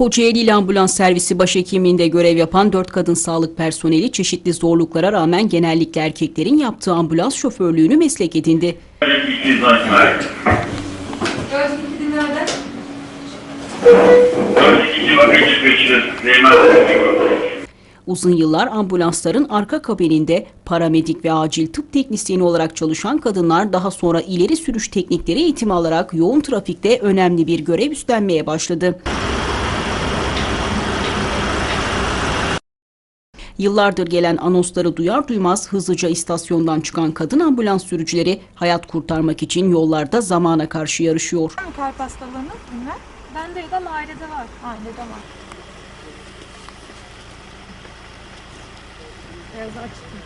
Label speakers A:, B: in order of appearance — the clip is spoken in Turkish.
A: Kocaeli İl Ambulans Servisi başhekimliğinde görev yapan dört kadın sağlık personeli çeşitli zorluklara rağmen genellikle erkeklerin yaptığı ambulans şoförlüğünü meslek edindi.
B: 200 açmak.
C: Gözlük nerede?
B: 42 bakıcı peşi Süleyman Süleyman.
A: Uzun yıllar ambulansların arka kabininde paramedik ve acil tıp teknisyeni olarak çalışan kadınlar daha sonra ileri sürüş teknikleri eğitimi alarak yoğun trafikte önemli bir görev üstlenmeye başladı. Yıllardır gelen anonsları duyar duymaz hızlıca istasyondan çıkan kadın ambulans sürücüleri hayat kurtarmak için yollarda zamana karşı yarışıyor.
C: Var mı kalp hastalığınız bilmem? Bende yok ama ailede var. Ailede var. Biraz açtım.